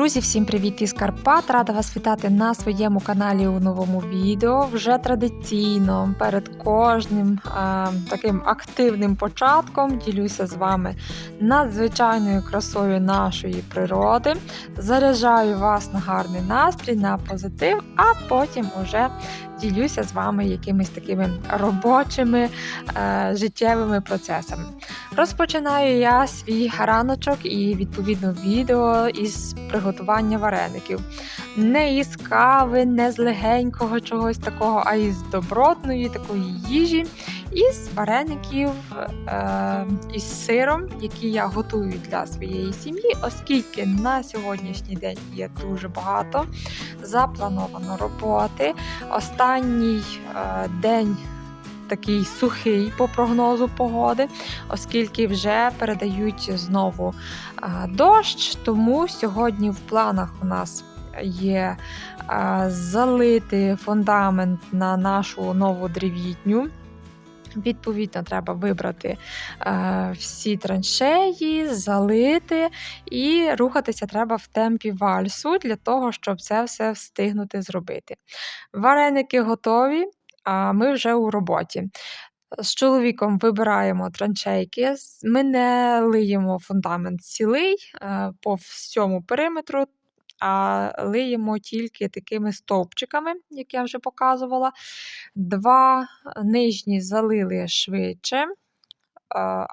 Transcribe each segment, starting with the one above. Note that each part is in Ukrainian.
Друзі, всім привіт із Карпат! Рада вас вітати на своєму каналі у новому відео. Вже традиційно перед кожним а, таким активним початком ділюся з вами надзвичайною красою нашої природи. Заряджаю вас на гарний настрій, на позитив, а потім уже ділюся з вами якимись такими робочими е, життєвими процесами. Розпочинаю я свій раночок і відповідно відео із приготування вареників. Не із кави, не з легенького чогось такого, а із добротної такої їжі, із вареників е, із сиром, які я готую для своєї сім'ї, оскільки на сьогоднішній день є дуже багато заплановано роботи. Останній е, день такий сухий по прогнозу погоди, оскільки вже передають знову е, дощ. Тому сьогодні в планах у нас є е, залити фундамент на нашу нову древітню. Відповідно, треба вибрати е, всі траншеї, залити і рухатися треба в темпі вальсу для того, щоб це все встигнути зробити. Вареники готові, а ми вже у роботі. З чоловіком вибираємо траншейки, ми не лиємо фундамент цілий е, по всьому периметру, а лиємо тільки такими стовпчиками, як я вже показувала. Два нижні залили швидше,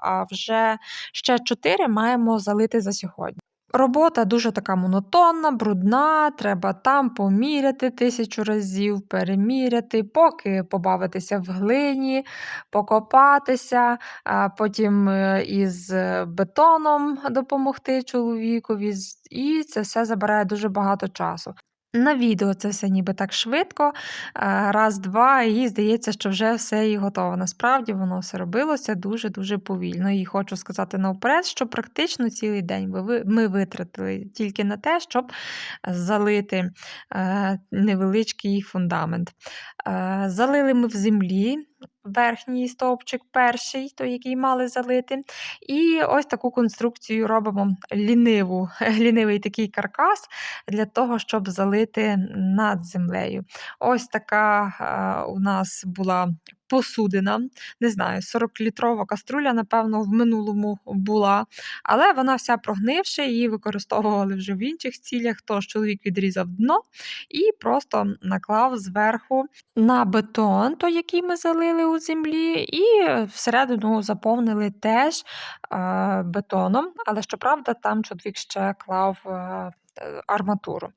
а вже ще чотири маємо залити за сьогодні. Робота дуже така монотонна, брудна, треба там поміряти тисячу разів, переміряти, поки побавитися в глині, покопатися, потім е, із бетоном допомогти чоловікові. І це все забирає дуже багато часу. На відео це все ніби так швидко, раз-два, і здається, що вже все і готово. Насправді воно все робилося дуже-дуже повільно. І хочу сказати навперед, що практично цілий день ми витратили тільки на те, щоб залити е, невеличкий фундамент. Е, залили ми в землі верхній стовпчик, перший, той, який мали залити. І ось таку конструкцію робимо ліниву, лінивий такий каркас для того, щоб залити над землею. Ось така у нас була посудина. Не знаю, 40-літрова каструля, напевно, в минулому була. Але вона вся прогнивши, її використовували вже в інших цілях. Тож чоловік відрізав дно і просто наклав зверху на бетон, той, який ми залили у землі, і всередину заповнили теж е, бетоном. Але щоправда, там чоловік ще клав. Е, арматуру.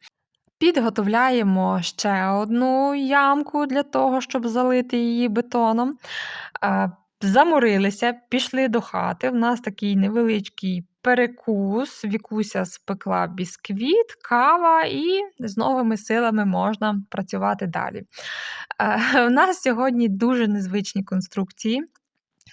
Підготовляємо ще одну ямку для того, щоб залити її бетоном. Заморилися, пішли до хати. У нас такий невеличкий перекус, вікуся спекла бісквіт, кава, і з новими силами можна працювати далі. У нас сьогодні дуже незвичні конструкції.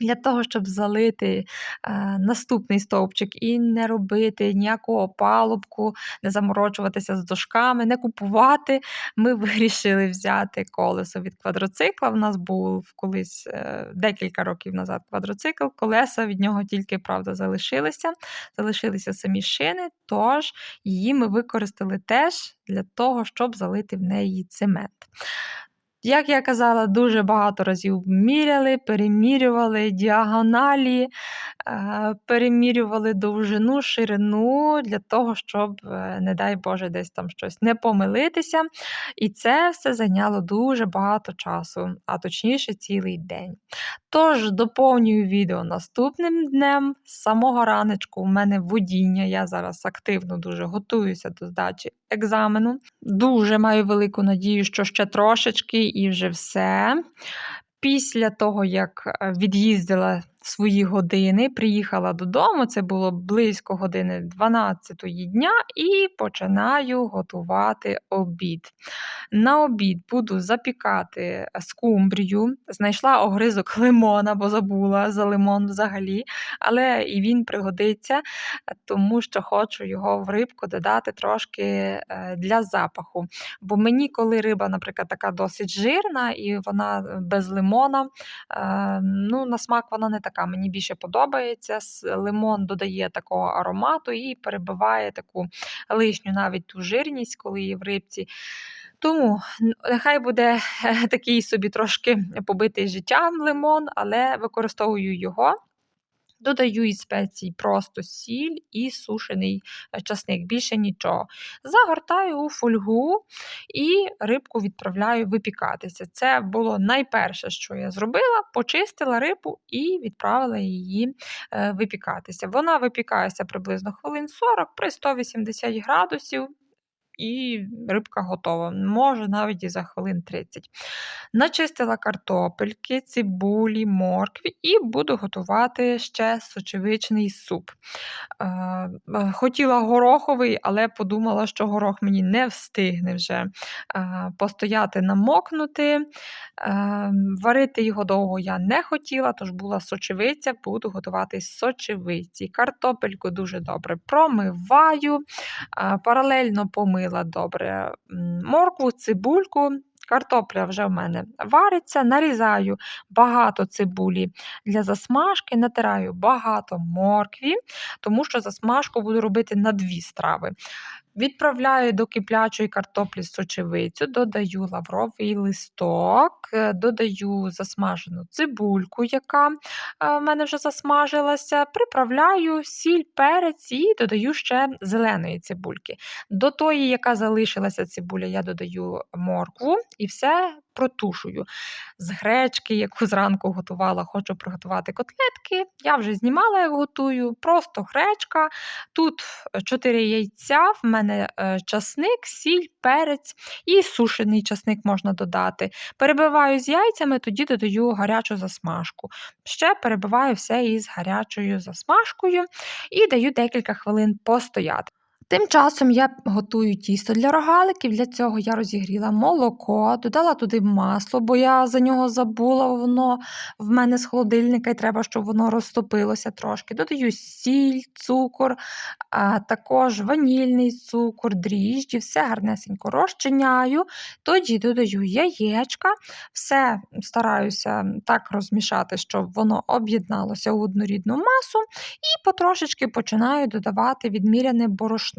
Для того, щоб залити е, наступний стовпчик і не робити ніякого палубку, не заморочуватися з дошками, не купувати, ми вирішили взяти колесо від квадроцикла. У нас був колись е, декілька років назад квадроцикл, колеса від нього тільки правда залишилися. Залишилися самі шини, тож її ми використали теж для того, щоб залити в неї цемент. Як я казала, дуже багато разів міряли, перемірювали діагоналі, перемірювали довжину, ширину для того, щоб, е, не дай Боже, десь там щось не помилитися. І це все зайняло дуже багато часу, а точніше, цілий день. Тож доповнюю відео наступним днем. З самого раночку у мене водіння. Я зараз активно дуже готуюся до здачі екзамену. Дуже маю велику надію, що ще трошечки і вже все. Після того, як е, від'їздила свої години, приїхала додому, це було близько години 12 дня, і починаю готувати обід. На обід буду запікати скумбрію. Знайшла огризок лимона, бо забула за лимон взагалі, але і він пригодиться, тому що хочу його в рибку додати трошки е, для запаху. Бо мені, коли риба, наприклад, така досить жирна і вона без лимона, е, ну, на смак вона не така така мені більше подобається. Лимон додає такого аромату і перебиває таку лишню навіть ту жирність, коли є в рибці. Тому нехай буде такий собі трошки побитий життям лимон, але використовую його. Додаю із спецій просто сіль і сушений е, часник, більше нічого. Загортаю у фольгу і рибку відправляю випікатися. Це було найперше, що я зробила. Почистила рибу і відправила її е, випікатися. Вона випікається приблизно хвилин 40 при 180 градусів. І рибка готова, може навіть і за хвилин 30. Начистила картопельки, цибулі, моркві і буду готувати ще сочевичний суп. Е, е, Хотіла гороховий, але подумала, що горох мені не встигне вже е, постояти, намокнути. Варити його довго я не хотіла, тож була сочевиця, буду готувати сочевиці. Картопельку дуже добре промиваю, паралельно помила добре моркву, цибульку. Картопля вже в мене вариться, нарізаю багато цибулі для засмажки, натираю багато моркві, тому що засмажку буду робити на дві страви. Відправляю до киплячої картоплі сочевицю, додаю лавровий листок, е, додаю засмажену цибульку, яка е, в мене вже засмажилася, приправляю сіль, перець і додаю ще зеленої цибульки. До тої, яка залишилася цибуля, я додаю моркву і все протушую. З гречки, яку зранку готувала, хочу приготувати котлетки. Я вже знімала, як готую, просто гречка. Тут 4 яйця, в мене е, часник, сіль, перець і сушений часник можна додати. Перебиваю з яйцями, тоді додаю гарячу засмажку. Ще перебиваю все із гарячою засмажкою і даю декілька хвилин постояти. Тим часом я готую тісто для рогаликів. Для цього я розігріла молоко, додала туди масло, бо я за нього забула, воно в мене з холодильника і треба, щоб воно розтопилося трошки. Додаю сіль, цукор, а також ванільний цукор, дріжджі, все гарнесенько розчиняю. Тоді додаю яєчка, все стараюся так розмішати, щоб воно об'єдналося у однорідну масу, і потрошечки починаю додавати відміряне борошно.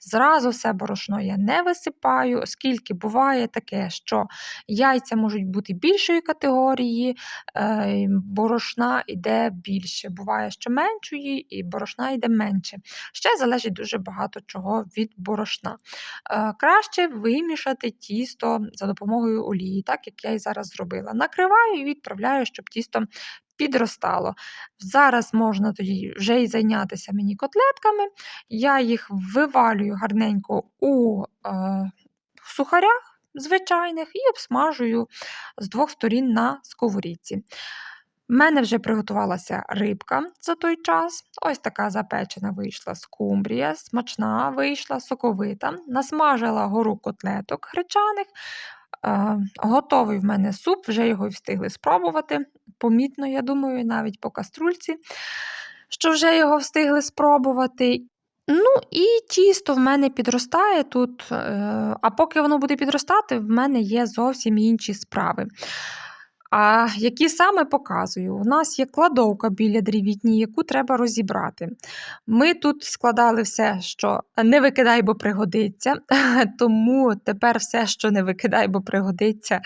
Зразу все борошно я не висипаю, оскільки буває таке, що яйця можуть бути більшої категорії, е, борошна йде більше. Буває, що меншої, і борошна йде менше. Ще залежить дуже багато чого від борошна. Е, Краще вимішати тісто за допомогою олії, так як я і зараз зробила. Накриваю і відправляю, щоб тісто підростало. Зараз можна тоді вже й зайнятися мені котлетками. Я їх вивалюю гарненько у е, сухарях звичайних і обсмажую з двох сторін на сковорідці. В мене вже приготувалася рибка за той час. Ось така запечена вийшла скумбрія, смачна вийшла, соковита. Насмажила гору котлеток гречаних. Е, готовий в мене суп, вже його встигли спробувати. Помітно, я думаю, навіть по каструльці, що вже його встигли спробувати. Ну, і тісто в мене підростає тут, е, а поки воно буде підростати, в мене є зовсім інші справи. А які саме показую? У нас є кладовка біля дрівітні, яку треба розібрати. Ми тут складали все, що не викидай, бо пригодиться. Тому тепер все, що не викидай, бо пригодиться.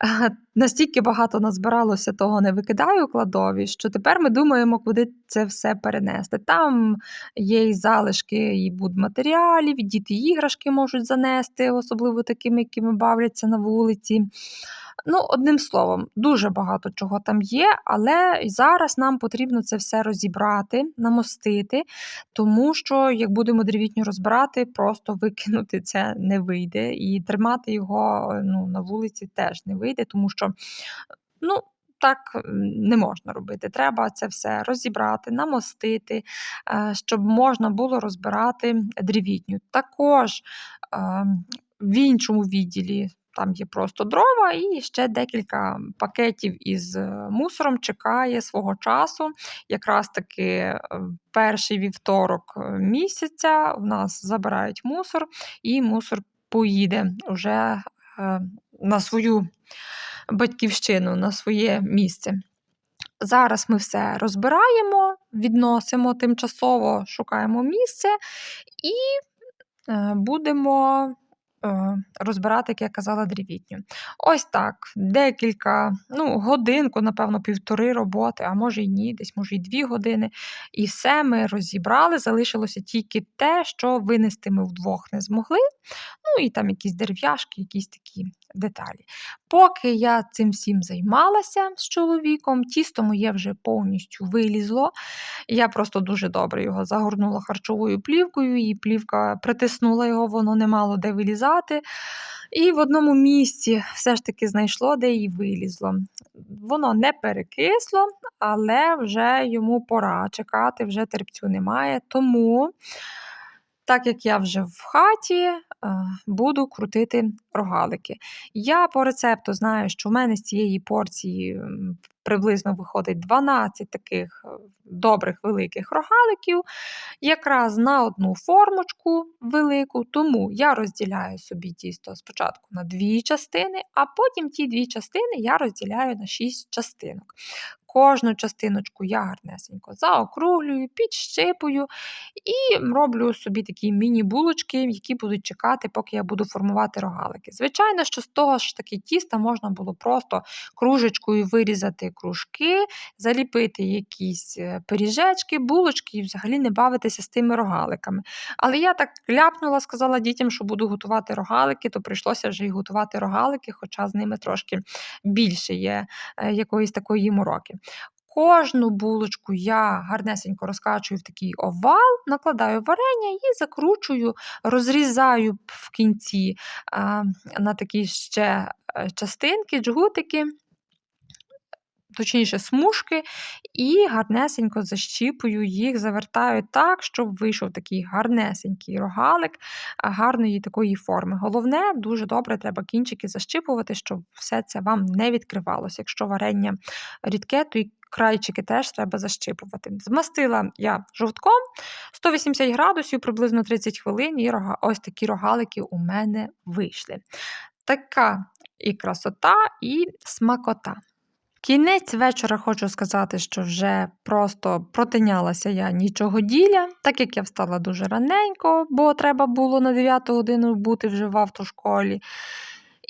Настільки багато назбиралося того не викидаю кладові, що тепер ми думаємо, куди це все перенести. Там є і залишки і будматеріалів, і діти іграшки можуть занести, особливо такими, якими бавляться на вулиці. Ну, одним словом, дуже багато чого там є, але зараз нам потрібно це все розібрати, намостити, тому що, як будемо древітню розбирати, просто викинути це не вийде. І тримати його ну, на вулиці теж не вийде, тому що, ну. Так не можна робити. Треба це все розібрати, намостити, е, щоб можна було розбирати древітню. Також ем, в іншому відділі там є просто дрова, і ще декілька пакетів із е, мусором чекає свого часу. Якраз таки е, перший вівторок е, місяця у нас забирають мусор, і мусор поїде вже на свою батьківщину, на своє місце. Зараз ми все розбираємо, відносимо тимчасово, шукаємо місце і будемо розбирати, як я казала, древітню. Ось так, декілька, ну, годинку, напевно, півтори роботи, а може й ні, десь може й дві години. І все ми розібрали. Залишилося тільки те, що винести ми вдвох не змогли. Ну і там якісь дерев'яшки, якісь такі деталі. Поки я цим всім займалася з чоловіком, тісто моє вже повністю вилізло. Я просто дуже добре його загорнула харчовою плівкою, і плівка притиснула його, воно не мало де вилізати. І в одному місці все ж таки знайшло, де її вилізло. Воно не перекисло, але вже йому пора чекати, вже терпцю немає. Тому, так як я вже в хаті, е, буду крутити рогалики. Я по рецепту знаю, що в мене з цієї порції приблизно виходить 12 таких е, добрих великих рогаликів, якраз на одну формочку велику. Тому я розділяю собі тісто спочатку на дві частини, а потім ті дві частини я розділяю на 6 частинок. Кожну частиночку я гарнесенько заокруглюю, підщипую і роблю собі такі міні-булочки, які будуть чекати, поки я буду формувати рогалики. Звичайно, що з того ж таки тіста можна було просто кружечкою вирізати кружки, заліпити якісь е, пиріжечки, булочки і взагалі не бавитися з тими рогаликами. Але я так ляпнула, сказала дітям, що буду готувати рогалики, то прийшлося вже й готувати рогалики, хоча з ними трошки більше є е, якоїсь такої мороки. Кожну булочку я гарнесенько розкачую в такий овал, накладаю варення і закручую, розрізаю в кінці на такі ще е, частинки, джгутики. Точніше, смужки, і гарнесенько защіпую їх, завертаю так, щоб вийшов такий гарнесенький рогалик гарної такої форми. Головне, дуже добре треба кінчики защіпувати, щоб все це вам не відкривалося. Якщо варення рідке, то і крайчики теж треба защипувати. Змастила я жовтком 180 градусів, приблизно 30 хвилин, і рога, ось такі рогалики у мене вийшли. Така і красота, і смакота. Кінець вечора хочу сказати, що вже просто протинялася я нічого діля, так як я встала дуже раненько, бо треба було на 9 годину бути вже в автошколі.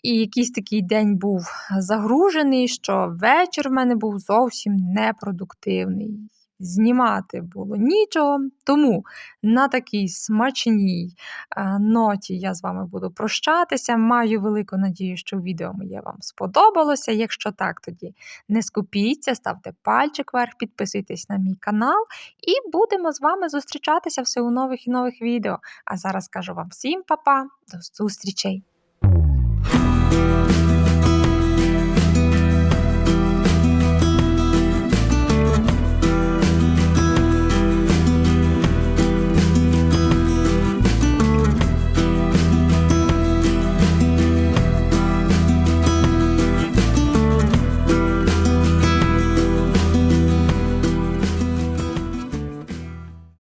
І якийсь такий день був загружений, що вечір в мене був зовсім непродуктивний. Знімати було нічого. Тому на такій смачній е, ноті я з вами буду прощатися. Маю велику надію, що відео моє вам сподобалося. Якщо так, тоді не скупіться, ставте пальчик вверх, підписуйтесь на мій канал, і будемо з вами зустрічатися все у нових і нових відео. А зараз кажу вам всім па-па, до зустрічей!